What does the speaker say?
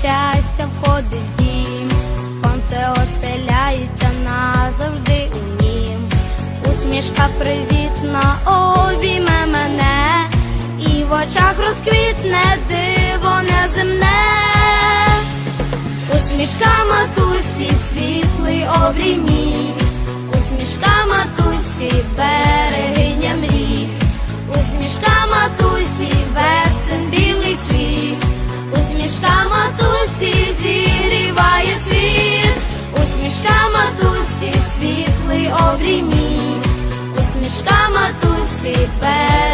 щастя входить в дім, сонце оселяється назавжди у нім. Усмішка привітна обійме мене, і в очах розквітне диво неземне. Усмішка матусі, світлий обрій мій, усмішка матусі, берегиня матусі, світлий обрій мій, усмішка матусі, берегиня